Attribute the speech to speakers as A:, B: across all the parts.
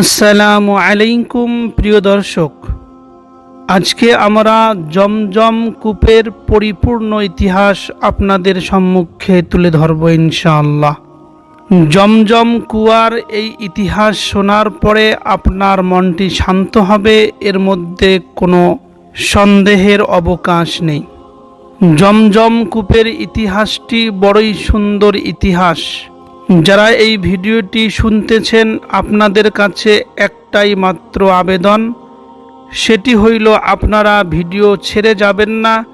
A: আসসালামু আলাইকুম, প্রিয় দর্শক। আজকে আমরা জমজম কূপের পরিপূর্ণ ইতিহাস আপনাদের সম্মুখে তুলে ধরব ইনশাআল্লাহ। জমজম কুয়ার এই ইতিহাস শোনার পরে আপনার মনটি শান্ত হবে, এর মধ্যে কোনো সন্দেহের অবকাশ নেই। জমজম কূপের ইতিহাসটি বড়ই সুন্দর ইতিহাস। যারা এই ভিডিওটি শুনতেছেন, আপনাদের কাছে একটাই মাত্র আবেদন। সেটি হইল, আপনারা ভিডিও ছেড়ে যাবেন না,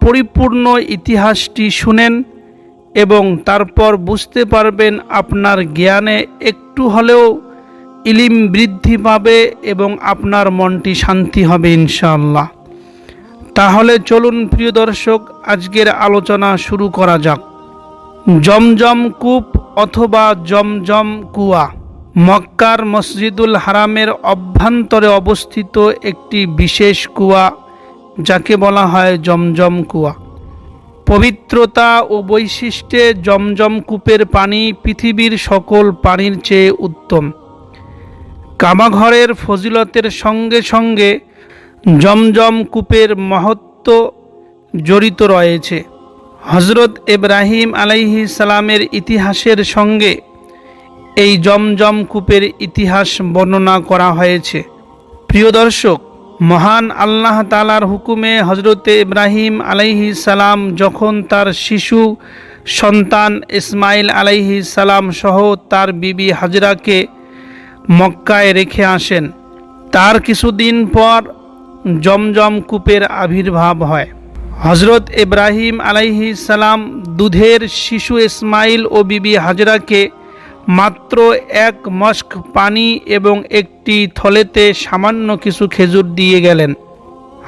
A: পরিপূর্ণ ইতিহাসটি শুনেন এবং তারপর বুঝতে পারবেন আপনার জ্ঞানে একটু হলেও ইলিম বৃদ্ধি পাবে এবং আপনার মনটি শান্তি হবে ইনশাআল্লাহ। তাহলে চলুন, প্রিয় দর্শক, আজকের আলোচনা শুরু করা যাক। জমজম কূপ অথবা জমজম কুয়া। মক্কার মসজিদুল হারামের অভ্যন্তরে অবস্থিত একটি বিশেষ কুয়া, যাকে বলা হয় জমজম কুয়া। পবিত্রতা ও বৈশিষ্ট্যে জমজম কূপের পানি পৃথিবীর সকল পানির চেয়ে উত্তম। কামাঘরের ফজিলতের সঙ্গে সঙ্গে জমজম কূপের মহত্ব জড়িত রয়েছে। হজরত ইব্রাহিম আলাইহি সালামের ইতিহাসের সঙ্গে এই জমজম কূপের ইতিহাস বর্ণনা করা হয়েছে। প্রিয় দর্শক, মহান আল্লাহ তালার হুকুমে হজরতে ইব্রাহিম আলাইহি সালাম যখন তার শিশু সন্তান ইসমাইল আলাইহি সালাম সহ তার বিবি হাজরাকে মক্কায় রেখে আসেন, তার কিছুদিন পর জমজম কূপের আবির্ভাব হয়। হজরত ইব্রাহিম আলাইহি সালাম দুধের শিশু ইসমাইল ও বিবি হাজরাকে মাত্র এক মস্ক পানি এবং একটি থলেতে সামান্য কিছু খেজুর দিয়ে গেলেন।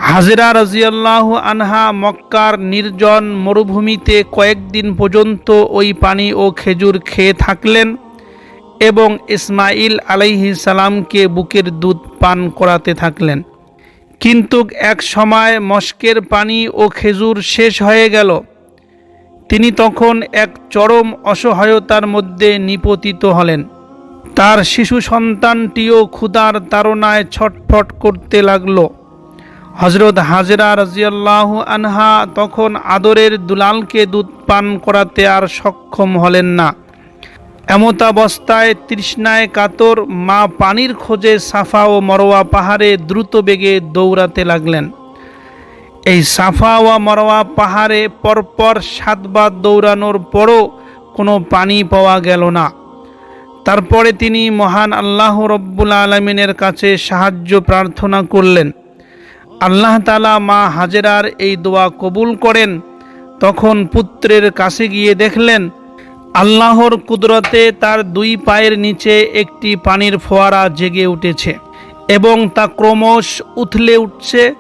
A: হাজরা রাজিয়াল্লাহ আনহা মক্কার নির্জন মরুভূমিতে কয়েকদিন পর্যন্ত ওই পানি ও খেজুর খেয়ে থাকলেন এবং ইসমাইল আলাইহি সালামকে বুকের দুধ পান করাতে থাকলেন। কিন্তু এক সময় মস্কের পানি ও খেজুর শেষ হয়ে গেল। তিনি তখন এক চরম অসহায়তার মধ্যে নিপতিত হলেন। তার শিশু সন্তানটিও ক্ষুধার তাড়নায় ছটফট করতে লাগল। হজরত হাজরা রাজিয়াল্লাহ আনহা তখন আদরের দুলালকে দুধ পান করাতে আর সক্ষম হলেন না। এমতাবস্থায় তৃষ্ণায় কাতর মা পানির খোঁজে সাফা ও মরোয়া পাহাড়ে দ্রুত বেগে দৌড়াতে লাগলেন। এই সাফা ও মরোয়া পাহাড়ে পরপর সাতবার দৌড়ানোর পরও কোনো পানি পাওয়া গেল না। তারপরে তিনি মহান আল্লাহ রব্বুল আলমিনের কাছে সাহায্য প্রার্থনা করলেন। আল্লাহ তালা মা হাজেরার এই দোয়া কবুল করেন, তখন পুত্রের কাছে গিয়ে দেখলেন আল্লাহর কুদরতে তার দুই পায়ের নিচে একটি পানির ফোয়ারা জেগে উঠেছে এবং তা ক্রমশ উথলে উঠছে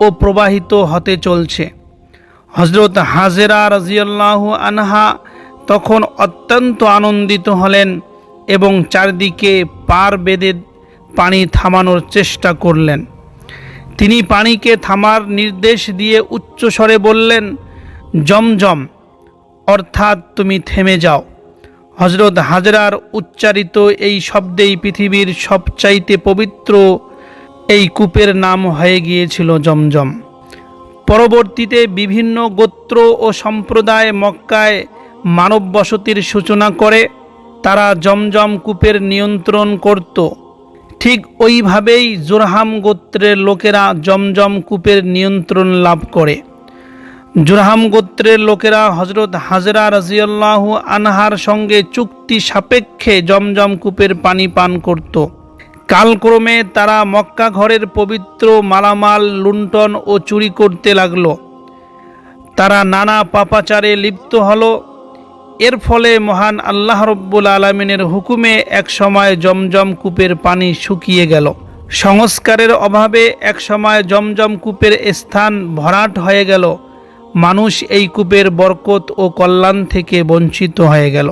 A: ও প্রবাহিত হতে চলছে। হজরত হাজেরা রাজিয়াল্লাহ আনহা তখন অত্যন্ত আনন্দিত হলেন এবং চারদিকে পার বেঁধে পানি থামানোর চেষ্টা করলেন। তিনি পানিকে থামার নির্দেশ দিয়ে উচ্চস্বরে বললেন, জমজম অর্থাৎ তুমি থেমে যাও। হজরত হাজরার উচ্চারিত এই শব্দেই পৃথিবীর সবচাইতে পবিত্র এই কূপের নাম হয়ে গিয়েছিল জমজম। পরবর্তীতে বিভিন্ন গোত্র ও সম্প্রদায় মক্কায় মানব বসতির সূচনা করে, তারা জমজম কূপের নিয়ন্ত্রণ করত। ঠিক ওইভাবেই জোরহাম গোত্রের লোকেরা জমজম কূপের নিয়ন্ত্রণ লাভ করে। জুরহাম গোত্রের লোকেরা হজরত হাজরা রাজিয়াল্লাহ আনহার সঙ্গে চুক্তি সাপেক্ষে জমজম কূপের পানি পান করত। কালক্রমে তারা মক্কা ঘরের পবিত্র মালামাল, লুণ্ঠন ও চুরি করতে লাগল। তারা নানা পাপাচারে লিপ্ত হল। এর ফলে মহান আল্লাহ রব্বুল আলমিনের হুকুমে এক সময় জমজম কূপের পানি শুকিয়ে গেল। সংস্কারের অভাবে এক সময় জমজম কূপের স্থান ভরাট হয়ে গেল। মানুষ এই কূপের বরকত ও কল্যাণ থেকে বঞ্চিত হয়ে গেল।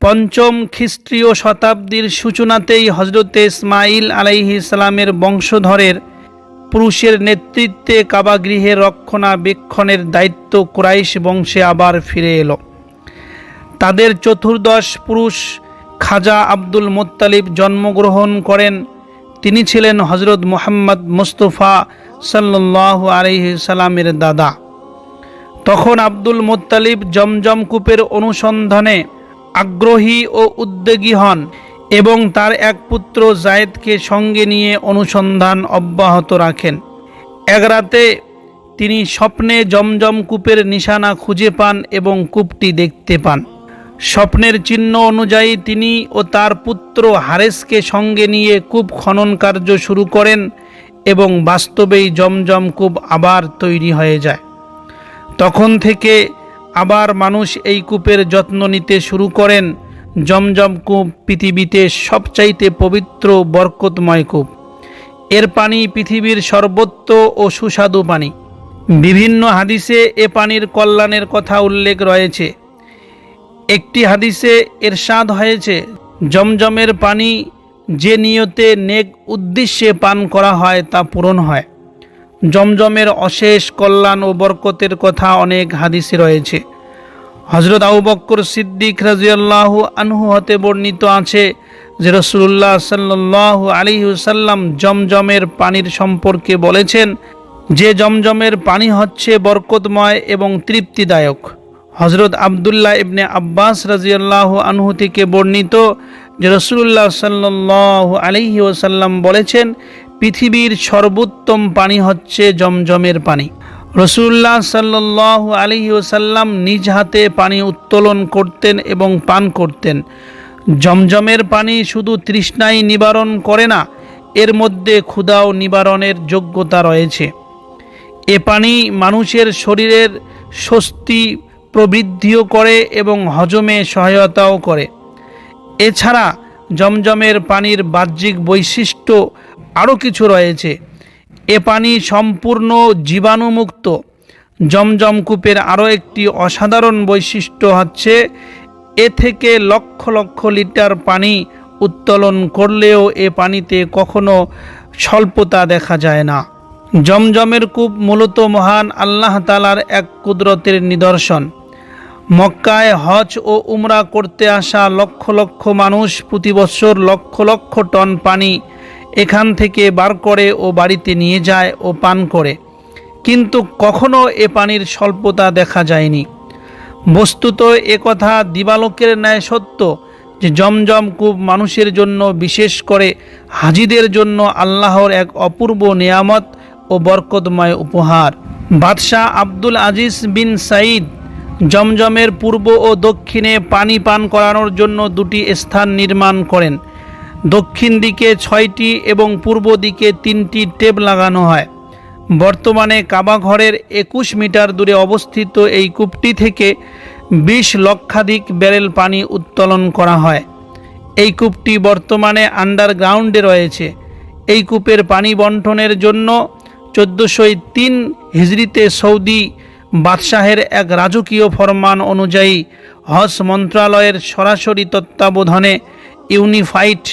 A: পঞ্চম খ্রিস্টীয় শতাব্দীর সূচনাতেই হজরতে ইসমাইল আলাইহি ইসলামের বংশধরের পুরুষের নেতৃত্বে কাবাগৃহের রক্ষণাবেক্ষণের দায়িত্ব ক্রাইশ বংশে আবার ফিরে এলো। তাদের চতুর্দশ পুরুষ খাজা আব্দুল মোত্তালিব জন্মগ্রহণ করেন। তিনি ছিলেন হজরত মোহাম্মদ মুস্তফা সাল্লাহ আলহি সাল্লামের দাদা। তখন আব্দুল মোত্তালিব জমজম কূপের অনুসন্ধানে আগ্রহী ও উদ্যোগী হন এবং তার এক পুত্র জায়েদকে সঙ্গে নিয়ে অনুসন্ধান অব্যাহত রাখেন। এক রাতে তিনি স্বপ্নে জমজম কূপের নিশানা খুঁজে পান এবং কূপটি দেখতে পান। স্বপ্নের চিহ্ন অনুযায়ী তিনি ও তার পুত্র হারেসকে সঙ্গে নিয়ে কূপ খনন কার্য শুরু করেন এবং বাস্তবেই জমজম কূপ আবার তৈরি হয়ে যায়। তখন থেকে আবার মানুষ এই কূপের যত্ন নিতে শুরু করেন। জমজম কূপ পৃথিবীতে সবচাইতে পবিত্র, বরকতময় কূপ। এর পানি পৃথিবীর সর্বোত্ত ও সুস্বাদু পানি। বিভিন্ন হাদিসে এ পানির কল্যাণের কথা উল্লেখ রয়েছে। একটি হাদিসে এরশাদ হয়েছে, জমজমের পানি যে নিয়তে নেক উদ্দেশ্যে পান করা হয় তা পূরণ হয়। জমজমের অশেষ কল্যাণ ও বরকতের কথা অনেক হাদিসে রয়েছে। হজরত আবু বক্কর সিদ্দিক রাজিয়াল্লাহ আনহু হতে বর্ণিত আছে যে রসুল্লাহ সাল্লাহ আলিহুসাল্লাম জমজমের পানির সম্পর্কে বলেছেন, যে জমজমের পানি হচ্ছে বরকতময় এবং তৃপ্তিদায়ক। হজরত আবদুল্লাহ ইবনে আব্বাস রাজিয়াল্লাহ আনহু থেকে বর্ণিত যে রসুল্লাহ সাল্লাহ আলিহি ওসাল্লাম বলেছেন পৃথিবীর সর্বোত্তম পানি হচ্ছে জমজমের পানি। রসুল্লাহ সাল্লাহ আলিহি ওসাল্লাম নিজ হাতে পানি উত্তোলন করতেন এবং পান করতেন। জমজমের পানি শুধু তৃষ্ণাই নিবারণ করে না, এর মধ্যে ক্ষুদাও নিবারণের যোগ্যতা রয়েছে। এ পানি মানুষের শরীরের স্বস্তি প্রবৃদ্ধিও করে এবং হজমে সহায়তাও করে। এছাড়া জমজমের পানির বাহ্যিক বৈশিষ্ট্য আরও কিছু রয়েছে। এ পানি সম্পূর্ণ জীবাণুমুক্ত। জমজম কূপের আরও একটি অসাধারণ বৈশিষ্ট্য হচ্ছে, এ থেকে লক্ষ লক্ষ লিটার পানি উত্তোলন করলেও এ পানিতে কখনো স্বল্পতা দেখা যায় না। জমজমের কূপ মূলত মহান আল্লাহ তালার এক কুদরতের নিদর্শন। মক্কায় হজ ও উমরা করতে আসা লক্ষ লক্ষ মানুষ প্রতি বছর লক্ষ লক্ষ টন পানি এখান থেকে বার করে ও বাড়িতে নিয়ে যায় ও পান করে। কিন্তু কখনো এ পানির স্বল্পতা দেখা যায়নি। বস্তুত এ কথা দিবালোকের ন্যায় সত্য যে জমজম কূপ মানুষের জন্য বিশেষ করে হাজিদের জন্য আল্লাহর এক অপূর্ব নিয়ামত ও বরকতময় উপহার। বাদশাহ আব্দুল আজিজ বিন সাইদ জমজমের পূর্ব ও দক্ষিণে পানি পান করানোর জন্য দুটি স্থান নির্মাণ করেন। দক্ষিণ দিকে ছয়টি এবং পূর্ব দিকে তিনটি টেপ লাগানো হয়। বর্তমানে কাবাঘরের একুশ মিটার দূরে অবস্থিত এই কূপটি থেকে বিশ লক্ষাধিক ব্যারেল পানি উত্তোলন করা হয়। এই কূপটি বর্তমানে আন্ডারগ্রাউন্ডে রয়েছে। এই কূপের পানি বন্টনের জন্য চোদ্দোশো তিন হিজড়িতে সৌদি বাদশাহের এক রাজকীয় ফরমান অনুযায়ী হজ মন্ত্রণালয়ের সরাসরি তত্ত্বাবধানে ইউনিফাইড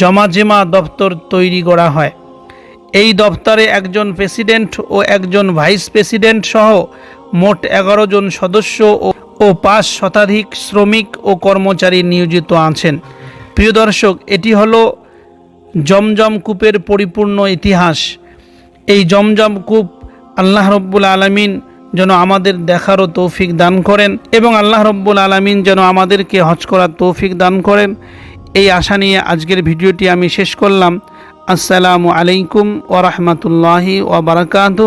A: জমাজেমা দপ্তর তৈরি করা হয়। এই দপ্তরে একজন প্রেসিডেন্ট ও একজন ভাইস প্রেসিডেন্ট সহ মোট এগারো জন সদস্য ও পাঁচ শতাধিক শ্রমিক ও কর্মচারী নিয়োজিত আছেন। প্রিয় দর্শক, এটি হলো জমজম কূপের পরিপূর্ণ ইতিহাস। এই জমজম কূপ আল্লাহ রব্বুল আলমিন যেন আমাদের দেখারও তৌফিক দান করেন এবং আল্লাহ রব্বুল আলমিন যেন আমাদেরকে হজ করার তৌফিক দান করেন। এই আশা নিয়ে আজকের ভিডিওটি আমি শেষ করলাম। আসসালামু আলাইকুম ওরহমতুল্লাহি ওবরাকাতু